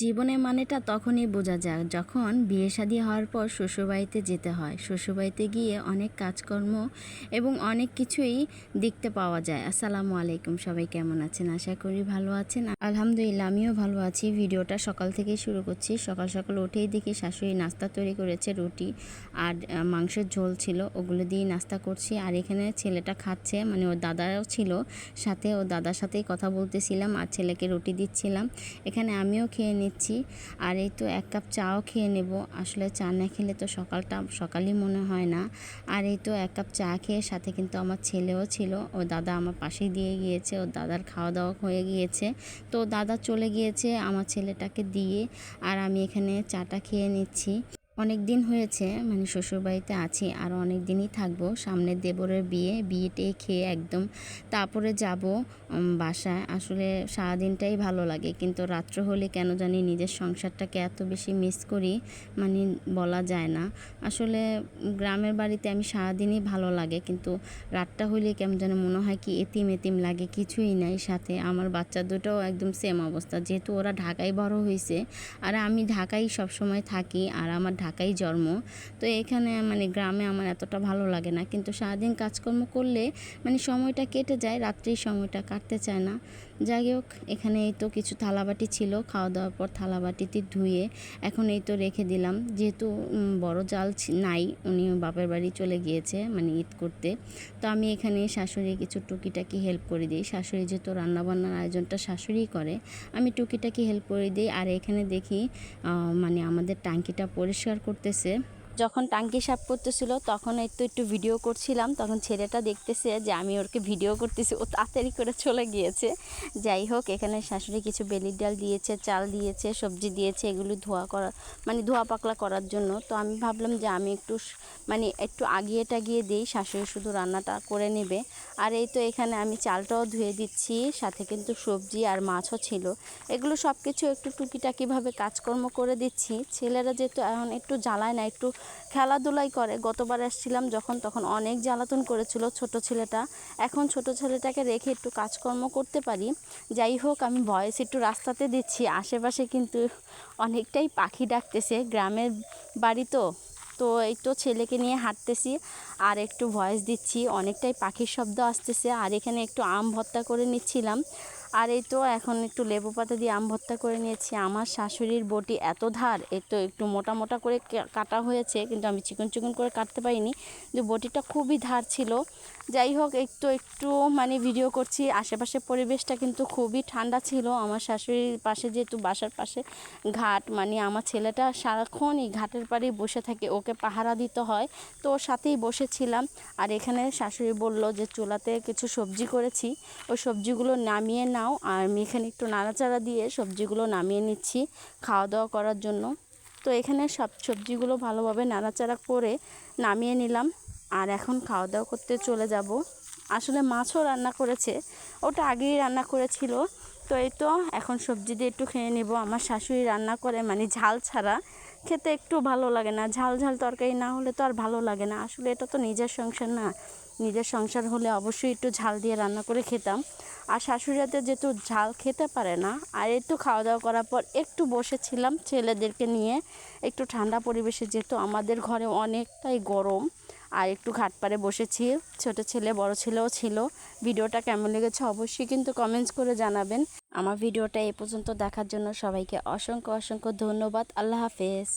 জীবনের মানেটা তখনই বোঝা যায় যখন বিয়ে শাদী হওয়ার পর শ্বশুরবাড়িতে যেতে হয়। শ্বশুরবাড়িতে গিয়ে অনেক কাজকর্ম এবং অনেক কিছুই দেখতে পাওয়া যায়। আসসালামু আলাইকুম, সবাই কেমন আছেন? আশা করি ভালো আছেন। আলহামদুলিল্লাহ, আমিও ভালো আছি। ভিডিওটা সকাল থেকেই শুরু করছি। সকাল সকাল উঠেই দেখি শাশুড়ি নাস্তা তৈরি করেছে, রুটি আর মাংসের ঝোল ছিল। ওগুলো দিয়ে নাস্তা করছি। আর এখানে ছেলেটা খাচ্ছে মানে ওর দাদাও ছিল সাথে। ও দাদার সাথেই কথা বলতেছিলাম আর ছেলেকে রুটি দিচ্ছিলাম। এখানে আমিও খেয়ে নিচ্ছি। আর এই তো এক কাপ চাও খেয়ে নেব। আসলে চা না খেলে তো সকালটা সকালই মনে হয় না। আর এই তো এক কাপ চা খেয়ে সাথে কিন্তু আমার ছেলেও ছিল। ও দাদা আমার পাশেই দিয়ে গিয়েছে। ও দাদার খাওয়া দাওয়া হয়ে গিয়েছে। তো দাদা চলে গিয়েছে আমার ছেলেটাকে দিয়ে। আর আমি এখানে চাটা খেয়ে নিচ্ছি। অনেক দিন হয়েছে মানে শ্বশুরবাড়িতে আছি, আর অনেক দিনই থাকব। সামনে দেবরের বিয়ে, বিয়েটে খেয়ে একদম তারপরে যাব বাসায়। আসলে সারাদিনটাই ভালো লাগে, কিন্তু রাত্র হলে কেন জানি নিজের সংসারটাকে এত বেশি মিস করি মানে বলা যায় না। আসলে গ্রামের বাড়িতে আমি সারাদিনই ভালো লাগে, কিন্তু রাতটা হলে কেমন যেন মনে হয় কি এতিম এতিম লাগে, কিছুই নাই সাথে। আমার বাচ্চা দুটোও একদম সেম অবস্থা, যেহেতু ওরা ঢাকায় বড় হয়েছে আর আমি ঢাকায় সবসময় থাকি, আর আমার ঢাকায় জন্ম। তো এখানে মানে গ্রামে আমার এতটা ভালো লাগে না। কিন্তু সারাদিন কাজকর্ম করলে মানে সময়টা কেটে যায় রাত্রির সময়টা কাটতে চায় না। যাই হোক, এখানে এই তো কিছু থালাবাটি ছিল। খাওয়া দাওয়ার পর থালাবাটিতে ধুয়ে এখন এই তো রেখে দিলাম। যেহেতু বড় জাল নাই, উনি বাপের বাড়ি চলে গিয়েছে মানে ঈদ করতে। তো আমি এখানে শাশুড়ি কিছু টুকিটাকি হেল্প করে দিই। শাশুড়ি যেহেতু রান্নাবান্নার আয়োজনটা শাশুড়িই করে, আমি টুকিটাকি হেল্প করে দিই। আর এখানে দেখি মানে আমাদের ট্যাঙ্কিটা পরিষ্কার করতেছে। যখন টাঙ্কি সাফ করতেছিল, তখন তো একটু ভিডিও করছিলাম, তখন ছেলেটা দেখতেছে যে আমি ওরকে ভিডিও করতেছি, ও তাড়াতাড়ি করে চলে গিয়েছে। যাই হোক, এখানে শাশুড়ি কিছু বেলির ডাল দিয়েছে, চাল দিয়েছে, সবজি দিয়েছে, এগুলো ধোয়া করা মানে ধোয়া পাকলা করার জন্য। তো আমি ভাবলাম যে আমি একটু মানে একটু আগিয়ে টাগিয়ে দিই, শাশুড়ি শুধু রান্নাটা করে নেবে। আর এই তো এখানে আমি চালটাও ধুয়ে দিচ্ছি, সাথে কিন্তু সবজি আর মাছও ছিল। এগুলো সব কিছু একটু টুকিটাকিভাবে কাজকর্ম করে দিচ্ছি। ছেলেরা যেহেতু এখন একটু জ্বালায় না, একটু খেলাধুলাই করে। গতবার আসছিলাম যখন, তখন অনেক জ্বালাতন করেছিল ছোট ছেলেটা। এখন ছোট ছেলেটাকে রেখে একটু কাজকর্ম করতে পারি। যাই হোক, আমি ভয়েস একটু রাস্তাতে দিচ্ছি। আশেপাশে কিন্তু অনেকটাই পাখি ডাকতেছে। গ্রামের বাড়ি তো। তো এই তো ছেলেকে নিয়ে হাঁটতেছি। আর একটু ভয়েস দিচ্ছি। অনেকটাই পাখির শব্দ আসতেছে। আর এখানে একটু আম ভর্তা করে নিচ্ছিলাম। আর এই তো এখন একটু লেবু পাতা দিয়ে আম ভর্তা করে নিয়েছি। আমার শাশুড়ির বটি এত ধার এই তো একটু মোটা মোটা করে কাটা হয়েছে, কিন্তু আমি চিকন চিকন করে কাটতে পারিনি। কিন্তু বটিটা খুবই ধার ছিল। যাই হোক একটু একটু মানে ভিডিও করছি। আশেপাশে পরিবেশটা কিন্তু খুবই ঠান্ডা ছিল। আমার শাশুড়ির পাশে যেহেতু বাসার পাশে ঘাট মানে আমার ছেলেটা সারাক্ষণ এই ঘাটের পাড়ে বসে থাকে। ওকে পাহারা দিতে হয়। তো ওর সাথেই বসেছিলাম। আর এখানে শাশুড়ি বলল যে, চুলাতে কিছু সবজি করেছি। ওই সবজিগুলো নামিয়ে নাও। আর আমি এখানে একটু নাড়াচাড়া দিয়ে সবজিগুলো নামিয়ে নিচ্ছি খাওয়া দাওয়া করার জন্য। তো এখানে সব সবজিগুলো ভালোভাবে নাড়াচাড়া করে নামিয়ে নিলাম। আর এখন খাওয়া দাওয়া করতে চলে যাব। আসলে মাছও রান্না করেছে। ওটা আগেই রান্না করেছিল। তো এই তো, এখন সবজি দিয়ে একটু খেয়ে নেব। আমার শাশুড়ি রান্না করে মানে ঝাল ছাড়া। খেতে একটু ভালো লাগে না। ঝাল ঝাল তরকারি না হলে তো আর ভালো লাগে না। আসলে এটা তো নিজের সংসার না। নিজের সংসার হলে অবশ্যই একটু ঝাল দিয়ে রান্না করে খেতাম। আর শাশুড়িতে যেহেতু ঝাল খেতে পারে না, আর একটু খাওয়া দাওয়া করার পর একটু বসেছিলাম ছেলেদেরকে নিয়ে। একটু ঠান্ডা পরিবেশে, যেহেতু আমাদের ঘরে অনেকটাই গরম, আর একটু ঘাট পাড়ে বসেছি। ছোট ছেলে, বড় ছেলেও ছিল। ভিডিওটা কেমন লেগেছে অবশ্যই কিন্তু কমেন্টস করে জানাবেন। আমার ভিডিওটা এ পর্যন্ত দেখার জন্য সবাইকে অসংখ্য অসংখ্য ধন্যবাদ। আল্লাহ হাফেজ।